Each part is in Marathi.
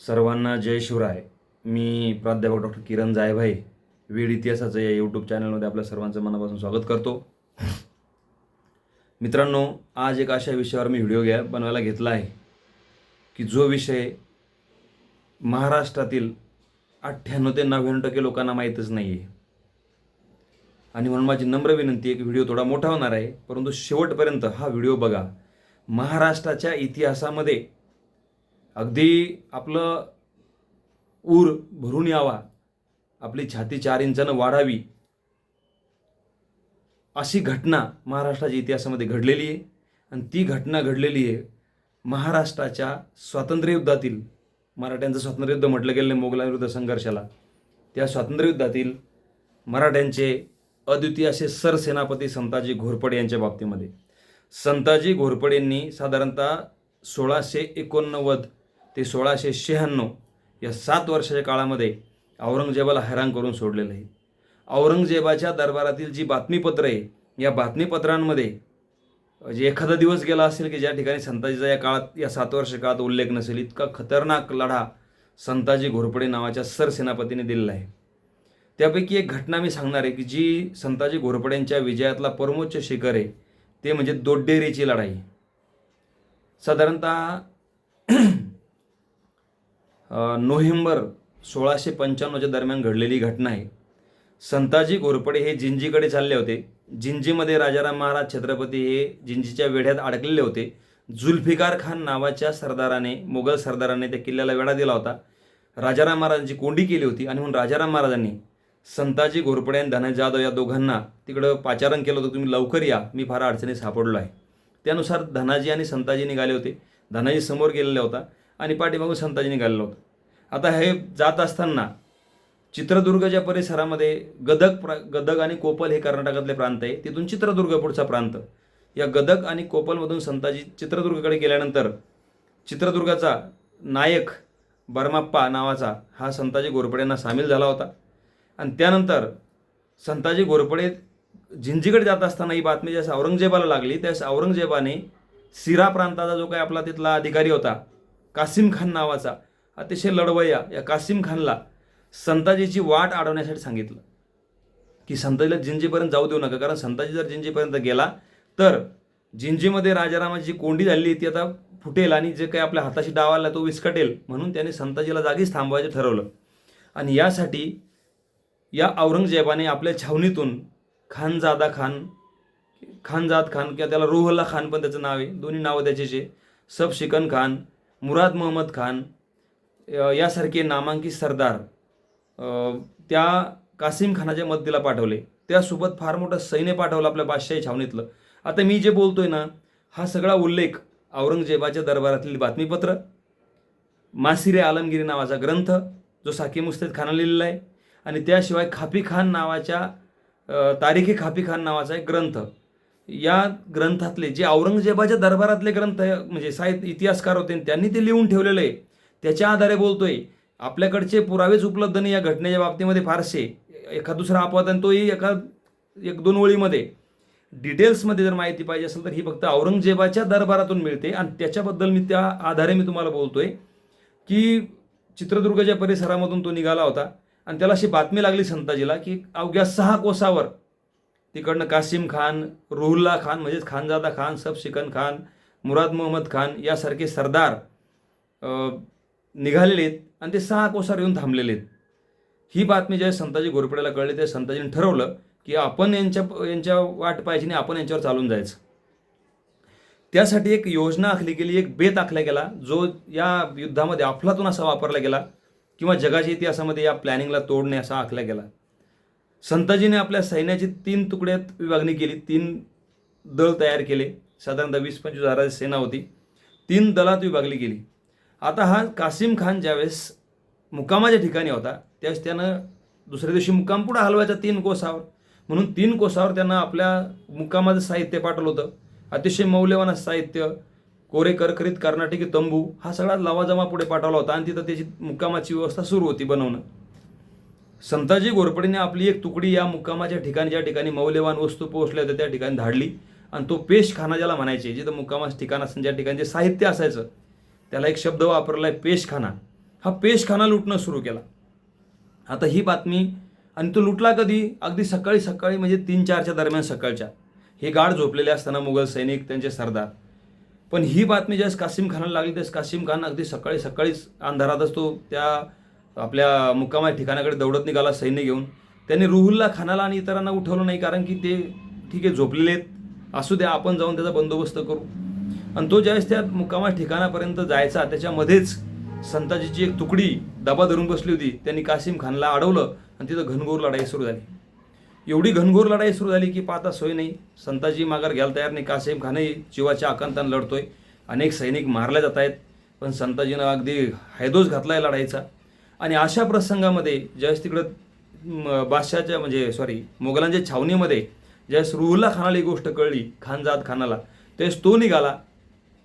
सर्वांना जय शिवराय. मी प्राध्यापक डॉक्टर किरण जायभाई वेळ इतिहासाचं या यूट्यूब चॅनलमध्ये आपल्या सर्वांचं मनापासून स्वागत करतो. मित्रांनो आज एक अशा विषयावर मी व्हिडिओ घ्या बनवायला घेतला आहे की जो विषय महाराष्ट्रातील अठ्ठ्याण्णव ते नव्याण्णव टक्के लोकांना माहीतच नाही आहे आणि म्हणून माझी नम्र विनंती आहे की व्हिडिओ थोडा मोठा होणार आहे परंतु शेवटपर्यंत हा व्हिडिओ बघा. महाराष्ट्राच्या इतिहासामध्ये अगदी आपलं ऊर भरून यावा आपली छाती चार इंचानं वाढावी अशी घटना महाराष्ट्राच्या इतिहासामध्ये घडलेली आहे. आणि ती घटना घडलेली आहे महाराष्ट्राच्या स्वातंत्र्ययुद्धातील मराठ्यांचं स्वातंत्र्ययुद्ध म्हटलं गेलं आहे मोगलांविरुद्ध संघर्षाला त्या स्वातंत्र्ययुद्धातील मराठ्यांचे अद्वितीय असे सरसेनापती संताजी घोरपडे यांच्या बाबतीमध्ये. संताजी घोरपडेंनी साधारणतः सोळाशे एकोणनव्वद ते सोळाशे शहाण्णव या सात वर्षाच्या काळामध्ये औरंगजेबाला हैराण करून सोडलेलं आहे. औरंगजेबाच्या दरबारातील जी बातमीपत्र आहे या बातमीपत्रांमध्ये जे एखादा दिवस गेला असेल की ज्या ठिकाणी संताजीचा या काळात या सात वर्ष काळात उल्लेख नसेल इतका खतरनाक लढा संताजी घोरपडे नावाच्या सरसेनापतीने दिलेला आहे. त्यापैकी एक घटना मी सांगणार आहे की जी संताजी घोरपड्यांच्या विजयातला परमोच्च शिखर आहे ते म्हणजे दोड्डेरीची लढाई. साधारणतः नोव्हेंबर सोळाशे पंच्याण्णवच्या दरम्यान घडलेली घटना आहे. संताजी घोरपडे हे जिंजीकडे चालले होते. जिंजीमध्ये राजाराम महाराज छत्रपती हे जिंजीच्या वेढ्यात अडकलेले होते. जुल्फिकार खान नावाच्या सरदाराने मुघल सरदाराने त्या किल्ल्याला वेढा दिला होता. राजाराम महाराजांची कोंडी केली होती आणि म्हणून राजाराम महाराजांनी संताजी घोरपडे आणि धनंजय जाधव या दोघांना तिकडं पाचारण केलं होतं. तुम्ही लवकर या मी फार अडचणीत सापडलो आहे. त्यानुसार धनाजी आणि संताजी निघाले होते. धनाजी समोर गेलेला होता. आणि पाठीमागून संताजी निघालेला होता. आता हे जात असताना चित्रदुर्गच्या परिसरामध्ये गदक प्रा गदग आणि कोपल हे कर्नाटकातले प्रांत आहे तिथून चित्रदुर्ग पुढचा प्रांत. या गदक आणि कोपलमधून संताजी चित्रदुर्गकडे गेल्यानंतर चित्रदुर्गाचा नायक बर्माप्पा नावाचा हा संताजी घोरपड्यांना सामील झाला होता. आणि त्यानंतर संताजी घोरपडे जिंजीकडे जात असताना ही बातमी ज्यास औरंगजेबाला लागली त्यास औरंगजेबाने सिरा प्रांताचा जो काही आपला तिथला अधिकारी होता कासिम खान नावाचा अतिशय लढवय्या या कासिम खानला संताजीची वाट अडवण्यासाठी सांगितलं. की संताजीला जिंजीपर्यंत जाऊ देऊ नका कारण संताजी जर जिंजीपर्यंत गेला तर जिंजीमध्ये राजारामाची कोंडी झाली ती आता फुटेल आणि जे काही आपल्या हाताशी डाव आला तो विस्कटेल म्हणून त्याने संताजीला जागीच थांबवायचं ठरवलं. आणि यासाठी या औरंगजेबाने आपल्या छावणीतून खानजादा खान खानजाद खान किंवा त्याला रोहल्ला खान पण त्याचं नाव आहे दोन्ही नावं त्याचे आहे सब शिकन खान मुराद मोहम्मद खान यासारखे नामांकित सरदार त्या कासिम खानाच्या मदतीला पाठवले. त्यासोबत फार मोठं सैन्य पाठवलं आपल्या बादशाही छावणीतलं. आता मी जे बोलतोय ना हा सगळा उल्लेख औरंगजेबाच्या दरबारातील बातमीपत्र मासिरे आलमगिरी नावाचा ग्रंथ जो साकी मुस्तेद खाना लिहिलेला आहे आणि त्याशिवाय खापी खान नावाच्या अ, तारिखी खापी खान नावाचा एक ग्रंथ. या ग्रंथातले जे औरंगजेबाच्या दरबारातले ग्रंथ म्हणजे साहित्य इतिहासकार होते त्यांनी ते लिहून ठेवलेलं आहे. त्याच्या आधारे बोलतोय आपल्याकडचे पुरावेच उपलब्ध नाही या घटनेच्या बाबतीमध्ये फारसे. एखाद दुसरा अपवाद आणि तोही एका एक दोन ओळीमध्ये. डिटेल्समध्ये जर माहिती पाहिजे असेल तर ही फक्त औरंगजेबाच्या दरबारातून मिळते आणि त्याच्याबद्दल मी त्या आधारे मी तुम्हाला बोलतोय की चित्रदुर्गच्या परिसरामधून तो निघाला होता. आणि त्याला अशी बातमी लागली संताजीला की अवघ्या सहा कोसावर तिकडनं कासिम खान रुहुल्ला खान म्हणजेच खानजादा खान सब शिकन खान मुराद मोहम्मद खान यासारखे सरदार निघालेले आहेत आणि ते सहा कोसार येऊन थांबलेले आहेत. ही बातमी ज्या संताजी घोरपड्याला कळली त्या संताजीने ठरवलं की आपण यांच्या यांच्या वाट पाहिजे नाही आपण यांच्यावर चालून जायचं. त्यासाठी एक योजना आखली गेली एक बेत आखला गेला जो या युद्धामध्ये अफलातून असा वापरला गेला किंवा जगाच्या इतिहासामध्ये या प्लॅनिंगला तोडणे असा आखला गेला. संताजीने आपल्या सैन्याची तीन तुकड्यात विभागणी केली तीन दल तयार केले साधारणतः वीस पंचवीस हजाराची सेना होती तीन दलात विभागली गेली आता हा कासिम खान ज्यावेळेस मुकामाच्या ठिकाणी होता त्यावेळेस त्यानं दुसऱ्या दिवशी मुक्काम पुढे हलवायचा तीन कोसावर. म्हणून तीन कोसावर त्यांना आपल्या मुक्कामाचं साहित्य पाठवलं होतं. अतिशय मौल्यवान साहित्य कोरे करकरीत कर्नाटकी तंबू हा सगळा लवाजमा पुढे पाठवला होता आणि तिथं त्याची मुक्कामाची व्यवस्था सुरू होती बनवणं. संताजी घोरपडीने आपली एक तुकडी या मुक्कामाच्या ठिकाणी ज्या ठिकाणी मौल्यवान वस्तू पोहोचल्या होत्या त्या ठिकाणी धाडली. आणि तो पेशखाना ज्याला म्हणायचे जिथं मुक्कामाचं ठिकाण असं ज्या ठिकाणी जे साहित्य असायचं त्याला एक शब्द वापरला आहे पेशखाना हा पेशखाना लुटणं सुरू केला. आता ही बातमी आणि तो लुटला कधी? अगदी सकाळी सकाळी म्हणजे तीन चारच्या दरम्यान सकाळच्या. हे गाढ झोपलेले असताना मुघल सैनिक त्यांचे सरदार. पण ही बातमी ज्यावेळेस कासिम खानाला लागली त्यावेळेस कासिम खान अगदी सकाळी सकाळीच अंधारातच तो त्या आपल्या मुक्कामा ठिकाणाकडे दौडत निघाला सैन्य घेऊन. त्यांनी रुहुल्ला खानाला आणि इतरांना उठवलं नाही कारण की ते ठीक आहे झोपलेले आहेत. असू द्या आपण जाऊन त्याचा बंदोबस्त करू. आणि तो ज्यावेळेस त्या मुक्कामा ठिकाणापर्यंत जायचा त्याच्यामध्येच संताजीची एक तुकडी दबा धरून बसली होती. त्यांनी कासिम खानला अडवलं आणि तिथं घनघोर लढाई सुरू झाली. एवढी घनघोर लढाई सुरू झाली की पाहता सोय नाही. संताजी माघार घ्यायला तयार नाही. कासिम खानही जीवाच्या आकांतानं लढतोय. अनेक सैनिक मारले जात आहेत. पण संताजीनं अगदी हैदोस आहे लढाईचा. आणि अशा प्रसंगामध्ये ज्यावेळेस तिकडं बादशाच्या म्हणजे सॉरी मोगलांच्या छावणीमध्ये ज्यावेळेस रुहुल्ला खानाला ही गोष्ट कळली खानजाद खानाला त्यावेळेस तो निघाला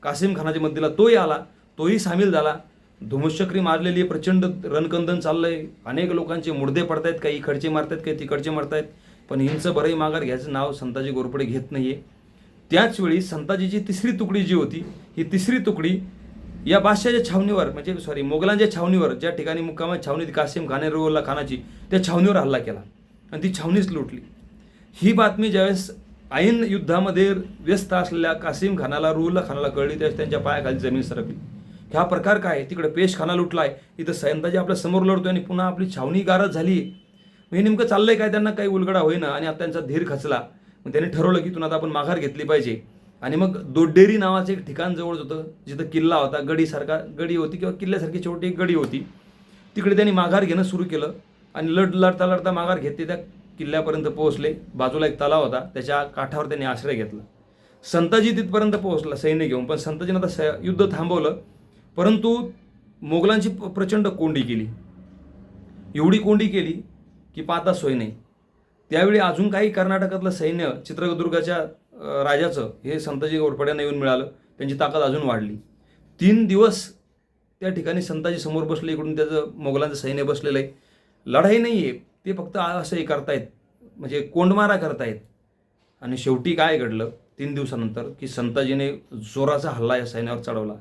कासिम खानाच्या मदतीला तोही आला तोही सामील झाला. धुमशक्री मारलेली आहे, प्रचंड रणकंदन चाललंय. अनेक लोकांचे मुर्दे पडतायत काही इकडचे मारतायत काही तिकडचे मारतायत. पण हिंचं बरंही माघार घ्यायचं नाव संताजी गोरपडे घेत नाहीये. आहे त्याचवेळी संताजीची तिसरी तुकडी जी होती ही तिसरी तुकडी या बादशाच्या छावणीवर म्हणजे सॉरी मोगलांच्या छावणीवर ज्या ठिकाणी मुक्कामा छावणीत कासिम खाने रुल्ला खानाची त्या छावणीवर हल्ला केला. आणि ती छावणीच लुटली. ही बातमी ज्यावेळेस ऐन युद्धामध्ये व्यस्त असलेल्या कासिम खानाला रुल्ला खानाला कळली त्यावेळेस त्यांच्या पायाखाली जमीन सरकली. हा प्रकार काय आहे? तिकडे पेश खाना लुटलाय इथं सैंताजी आपल्यासमोर लढतोय आणि पुन्हा आपली छावणी गारज झाली. हे नेमकं चाललंय काय? त्यांना काही उलगडा होईना आणि आता त्यांचा धीर खचला. मग त्यांनी ठरवलं की तुला आता आपण माघार घेतली पाहिजे. आणि मग दोड्डेरी नावाचं एक ठिकाण जवळच होतं जिथं किल्ला होता गडीसारखा गडी होती किंवा किल्ल्यासारखी छोटी एक गडी होती. तिकडे त्यांनी माघार घेणं सुरू केलं आणि लढ लढता लढता माघार घेतली त्या किल्ल्यापर्यंत पोहोचले. बाजूला एक तलाव होता त्याच्या काठावर त्यांनी आश्रय घेतला. संताजी तिथपर्यंत पोहोचला सैन्य घेऊन पण संताजीनं आता स- युद्ध थांबवलं. परंतु मोगलांची प्रचंड कोंडी केली. एवढी कोंडी केली की पाहता सोय नाही. त्यावेळी अजून काही कर्नाटकातलं सैन्य चित्रदुर्गाच्या राजाचं हे संताजी गोरपड्यांना येऊन मिळालं. त्यांची ताकद अजून वाढली. तीन दिवस त्या ठिकाणी संताजी समोर बसले इकडून त्याचं मोगलांचं सैन्य बसलेलं आहे. लढाई नाही आहे ते फक्त असं हे करतायत. म्हणजे कोंडमारा करतायत. आणि शेवटी काय घडलं? तीन दिवसानंतर की संताजीने जोराचा हल्ला या सैन्यावर चढवला.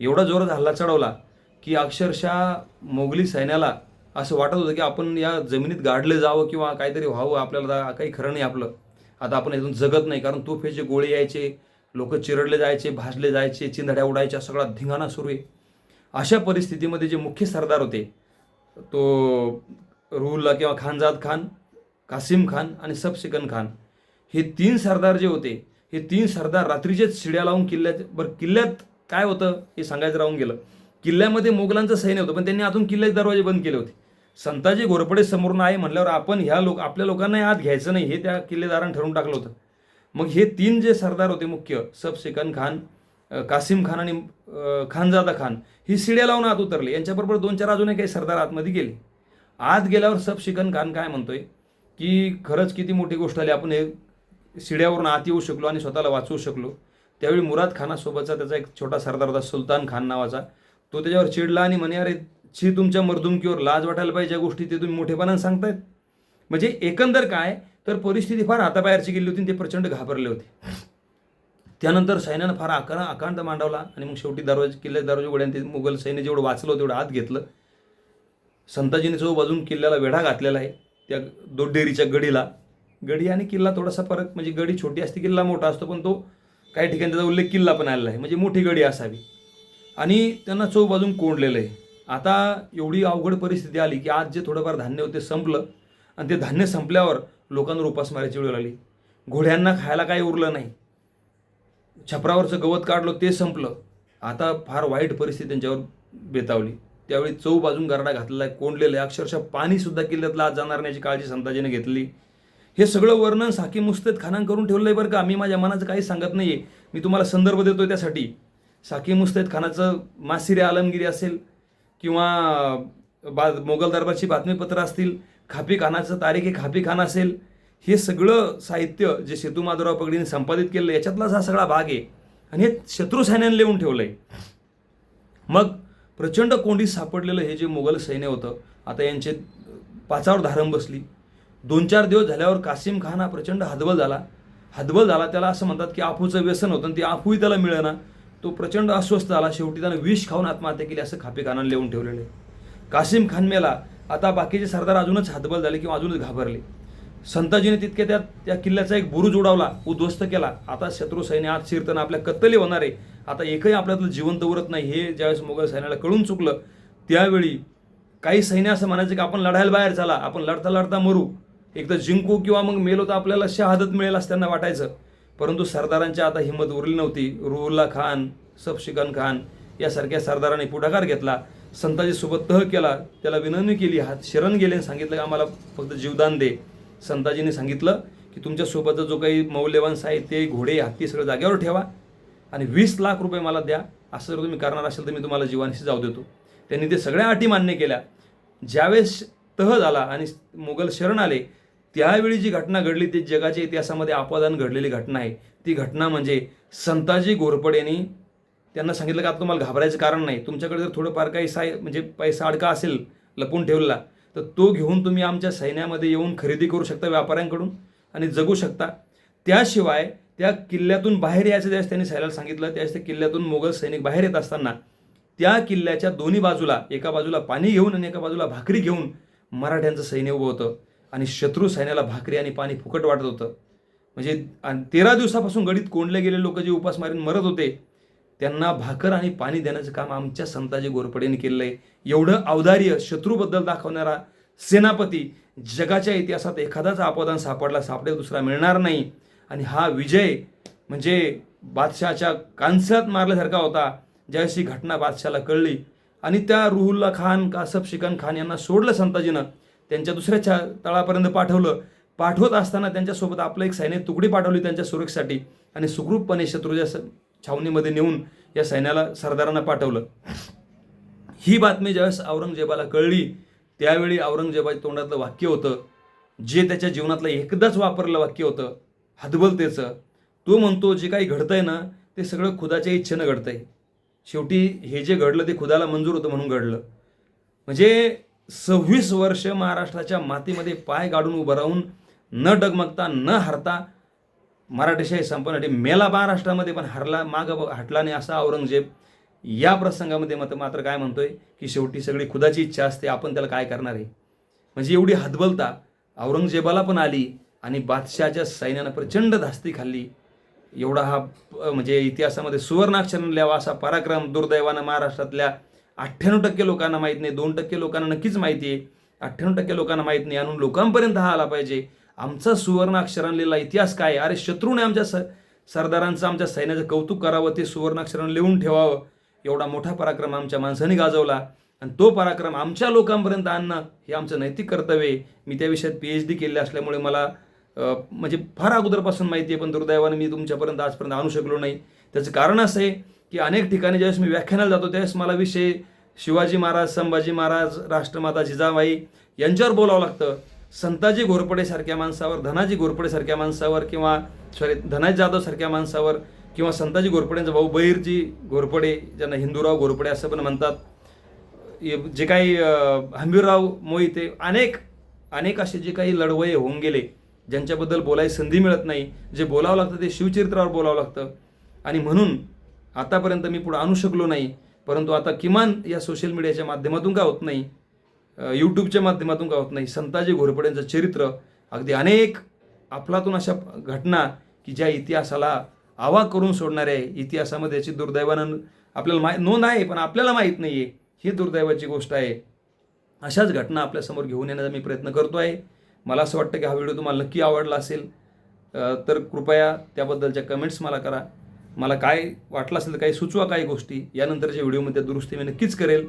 एवढा जोराचा हल्ला चढवला की अक्षरशः मोगली सैन्याला असं वाटत होतं की आपण या जमिनीत गाडले जावं किंवा काहीतरी व्हावं आपल्याला काही खरं नाही आपलं. आता आपण इथून जगत नाही कारण तोफेचे गोळे यायचे लोक चिरडले जायचे भाजले जायचे चिंधड्या उडायच्या सगळा धिंगाणा सुरू आहे. अशा परिस्थितीमध्ये जे मुख्य सरदार होते तो रुहुल्ला किंवा खानजाद खान कासिम खान आणि सबसिकन खान हे तीन सरदार जे होते हे तीन सरदार रात्रीचेच शिड्या लावून किल्ल्यात बरं किल्ल्यात काय होतं हे सांगायचं राहून गेलं. किल्ल्यामध्ये मोगलांचं सैन्य होतं पण त्यांनी अजून किल्ल्याचे दरवाजे बंद केले होते. संताजी घोरपडे समोरून आहे म्हणल्यावर आपण ह्या लोक आपल्या लोकांना आत घ्यायचं नाही हे त्या किल्लेदारांनी ठरवून टाकलं होतं. मग हे तीन जे सरदार होते मुख्य सबसिकन खान कासिम खान आणि खानजादा खान ही शिड्या लावून आत उतरले. यांच्याबरोबर दोन चार अजूनही काही सरदार आतमध्ये गेले. आत गेल्यावर सबशिकन खान काय म्हणतोय की खरंच किती मोठी गोष्ट आली आपण हे शिड्यावरून आत येऊ शकलो आणि स्वतःला वाचवू शकलो. त्यावेळी मुराद खानासोबतचा त्याचा एक छोटा सरदार होता सुलतान खान नावाचा. तो त्याच्यावर चिडला आणि म्हणे अरे छी तुमच्या मर्दुमकीवर लाज वाटायला पाहिजे ज्या गोष्टी ते तुम्ही मोठेपणाने सांगतायत. म्हणजे एकंदर काय तर परिस्थिती फार हाताबाहेरची गेली होती ते प्रचंड घाबरले होते. त्यानंतर सैन्यानं फार आकार आकांत मांडवला आणि मग शेवटी दरवाजे किल्ले दरवाजे उघड्याने ते मुघल सैन्य जेवढं वाचलं तेवढं आत घेतलं. संताजीने चौ बाजून किल्ल्याला वेढा घातलेला आहे त्या दोड्डेरीच्या गडीला. गडी आणि किल्ला थोडासा फरक म्हणजे गडी छोटी असते किल्ला मोठा असतो पण तो काही ठिकाणी त्याचा उल्लेख किल्ला पण आलेला आहे. म्हणजे मोठी गडी असावी. आणि त्यांना चौ बाजून कोंडलेलं आहे. आता एवढी अवघड परिस्थिती आली की आज जे थोडंफार धान्य होते संपलं आणि ते धान्य संपल्यावर लोकांवर उपासमाराची वेळ आली. घोड्यांना खायला काही उरलं नाही. छपरावरचं गवत काढलं ते संपलं. आता फार वाईट परिस्थिती त्यांच्यावर बेतावली. त्यावेळी चौ बाजून गरडा घातलेला आहे कोंडलेलं आहे अक्षरशः पाणीसुद्धा किल्ल्यातला आज जाणार नाही याची काळजी संताजीने घेतली. हे सगळं वर्णन साकी मुस्तेद खानान करून ठेवलं आहे बरं का? मी माझ्या मनाचं काही सांगत नाही आहे मी तुम्हाला संदर्भ देतो त्यासाठी. साकी मुस्तेद खानाचं मासिरे आलमगिरी असेल किंवा बा मोगल दरबारची बातमीपत्र असतील खापी खानाचं तारीख खापी खान असेल हे सगळं साहित्य जे सेतू माधवराव पगडीने संपादित केलं याच्यातलाच हा सगळा भाग आहे. आणि हे शत्रू सैन्याने लिहून ठेवलं आहे मग प्रचंड कोंडीत सापडलेलं हे जे मुघल सैन्य होतं आता यांचे पाचावर धारम बसली. दोन चार दिवस झाल्यावर कासिम खान हा प्रचंड हदबल झाला. हदबल झाला त्याला असं म्हणतात की आफूचं व्यसन होतं आणि ते आफूही त्याला मिळेना. तो प्रचंड अस्वस्थ झाला. शेवटी त्यानं विष खाऊन आत्महत्या केली असं खापी खानानं लिहून ठेवलेलं आहे. कासिम खान मेला. आता बाकीचे सरदार अजूनच हातबल झाले किंवा अजूनच घाबरले. संताजीने तितके त्या त्या किल्ल्याचा एक बुरुज उडावला उद्ध्वस्त केला. आता शत्रू सैन्य आत शिरताना आपल्या कत्तली होणार आहे. आता एकही आपल्यातलं जिवंत उरत नाही हे ज्यावेळेस मोगल सैन्याला कळून चुकलं त्यावेळी काही सैन्य असं म्हणायचं की आपण लढायला बाहेर झाला आपण लढता लढता मरू. एकदा जिंकू किंवा मग मेलो तर आपल्याला शहादत मिळेल असं त्यांना वाटायचं. परंतु सरदारांची आता हिंमत उरली नव्हती. रुहुल्ला खान सफशिकन खान यासारख्या सरदारांनी पुढाकार घेतला. संताजीसोबत तह केला. त्याला विनंती केली. हात शरण गेले आणि सांगितलं की आम्हाला फक्त जीवदान दे. संताजीने सांगितलं की तुमच्यासोबतचा जो काही मौल्यवान साहित्य घोडे हत्ती सगळं जागेवर ठेवा आणि वीस लाख रुपये मला द्या. असं जर तुम्ही करणार असेल तर मी तुम्हाला जीवांशी जाऊ देतो. त्यांनी ते सगळ्या अटी मान्य केल्या. ज्यावेळेस तह झाला आणि मुघल शरण आले त्यावेळी जी घटना घडली ती जगाच्या इतिहासामध्ये अपवादान घडलेली घटना आहे. ती घटना म्हणजे संताजी घोरपड यांनी त्यांना सांगितलं की आता तुम्हाला घाबरायचं कारण नाही. तुमच्याकडे जर थोडंफार काही साय म्हणजे पैसा अडका असेल लपून ठेवलेला तर तो घेऊन तुम्ही आमच्या सैन्यामध्ये येऊन खरेदी करू शकता व्यापाऱ्यांकडून आणि जगू शकता. त्याशिवाय त्या किल्ल्यातून बाहेर यायचं ज्यावेळेस त्यांनी सैन्याला सांगितलं त्यावेळेस त्या किल्ल्यातून मोगल सैनिक बाहेर येत असताना त्या किल्ल्याच्या दोन्ही बाजूला एका बाजूला पाणी घेऊन आणि एका बाजूला भाकरी घेऊन मराठ्यांचं सैन्य उभं होतं. आणि शत्रू सैन्याला भाकरी आणि पाणी फुकट वाटत होतं. म्हणजे आणि तेरा दिवसापासून गडीत कोंडले गेले लोक जे उपास मारून मरत होते त्यांना भाकर आणि पाणी देण्याचं काम आमच्या संताजी गोरपडेने केलेलं आहे. एवढं औदार्य शत्रूबद्दल दाखवणारा सेनापती जगाच्या इतिहासात एखादाच आपदान सापडला सापडेल दुसरा मिळणार नाही. आणि हा विजय म्हणजे बादशहाच्या कांस्यात मारल्यासारखा होता ज्याशी घटना बादशाला कळली. आणि त्या रुहुल्ला खान कासफ शिकन खान यांना सोडलं संताजीनं. त्यांच्या दुसऱ्या छा तळापर्यंत पाठवलं. पाठवत असताना त्यांच्यासोबत आपलं एक सैन्य तुकडी पाठवली त्यांच्या सुरक्षेसाठी आणि सुखरूपपणे शत्रूच्या स- छावणीमध्ये नेऊन या सैन्याला सरदारांना पाठवलं. ही बातमी ज्यावेळेस औरंगजेबाला कळली त्यावेळी औरंगजेबाच्या तोंडातलं वाक्य होतं जे त्याच्या जीवनातलं एकदाच वापरलं वाक्य होतं हदबलतेचं तो म्हणतो जे काही घडतंय ना ते सगळं खुदाच्या इच्छेनं घडतंय. शेवटी हे जे घडलं ते खुदाला मंजूर होतं म्हणून घडलं. म्हणजे सव्वीस वर्ष महाराष्ट्राच्या मातीमध्ये पाय गाडून उभं राहून न डगमगता न हरता मराठीशाही संपवण्यासाठी मेला महाराष्ट्रामध्ये पण हरला माग हटला नाही असा औरंगजेब. या प्रसंगामध्ये मत मात्र काय म्हणतोय की शेवटी सगळी खुदाची इच्छा असते आपण त्याला काय करणार आहे? म्हणजे एवढी हतबलता औरंगजेबाला पण आली आणि बादशहाच्या सैन्यानं प्रचंड धास्ती खाल्ली. एवढा हा म्हणजे इतिहासामध्ये सुवर्णाक्षरानं लिहावा असा पराक्रम दुर्दैवानं महाराष्ट्रातल्या अठ्ठ्याण्णव टक्के लोकांना माहीत नाही दोन टक्के लोकांना नक्कीच माहिती आहे. अठ्ठ्याण्णव टक्के लोकांना माहीत नाही आणून लोकांपर्यंत हा आला पाहिजे. आमचा सुवर्ण अक्षरांलेला इतिहास काय अरे शत्रूने आमच्या स सरदारांचं आमच्या सैन्याचं कौतुक करावं ते सुवर्णाक्षरानं लिहून ठेवावं. एवढा मोठा पराक्रम आमच्या माणसाने गाजवला. आणि तो पराक्रम आमच्या लोकांपर्यंत आणणं हे आमचं नैतिक कर्तव्य आहे. मी त्या विषयात पी एच डी केले असल्यामुळे मला म्हणजे फार अगोदरपासून माहिती आहे पण दुर्दैवानं मी तुमच्यापर्यंत आजपर्यंत आणू शकलो नाही. त्याचं कारण असं आहे की अनेक ठिकाणी ज्यावेळेस मी व्याख्यानाला जातो त्यावेळेस मला विषय शिवाजी महाराज संभाजी महाराज राष्ट्रमाता जिजाबाई यांच्यावर बोलावं लागतं. संताजी घोरपडेसारख्या माणसावर धनाजी घोरपडेसारख्या माणसावर किंवा सॉरी धनाजी जाधवसारख्या माणसावर किंवा संताजी घोरपडेंचा भाऊ बहिरजी घोरपडे ज्यांना हिंदूराव घोरपडे असं पण म्हणतात. जे काही हंबीरराव मोहिते अनेक अनेक असे जे काही लढवये होऊन गेले ज्यांच्याबद्दल बोलायची संधी मिळत नाही. जे बोलावं लागतं ते शिवचरित्रावर बोलावं लागतं. आणि म्हणून आतापर्यंत मी पुढं आणू शकलो नाही परंतु आता किमान या सोशल मीडियाच्या माध्यमातून का होत नाही यूट्यूबच्या माध्यमातून का होत नाही संताजी घोरपडेंचं चरित्र अगदी अनेक अफलातून अशा घटना की ज्या इतिहासाला आवा करून सोडणाऱ्या आहे इतिहासामध्ये याची दुर्दैवानं आपल्याला माहीत नोंद आहे पण आपल्याला माहीत नाही आहे ही दुर्दैवाची गोष्ट आहे. अशाच घटना आपल्यासमोर घेऊन येण्याचा मी प्रयत्न करतो आहे. मला असं वाटतं की हा व्हिडिओ तुम्हाला नक्की आवडला असेल तर कृपया त्याबद्दलच्या कमेंट्स मला करा. मला काय वाटलं असेल तर काही सुचवा काही गोष्टी यानंतरच्या व्हिडिओमध्ये दुरुस्ती मी नक्कीच करेल.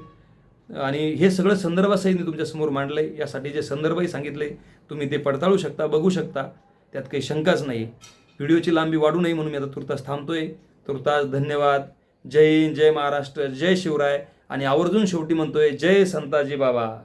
आणि हे सगळं संदर्भासहित मी तुमच्यासमोर मांडलं आहे यासाठी जे संदर्भही सांगितले तुम्ही ते पडताळू शकता बघू शकता. त्यात काही शंकाच नाही. व्हिडिओची लांबी वाढू नये म्हणून मी आता तुर्तास थांबतोय. तुर्तास धन्यवाद. जय हिंद जय महाराष्ट्र जय शिवराय. आणि आवर्जून शेवटी म्हणतोय जय संताजी बाबा.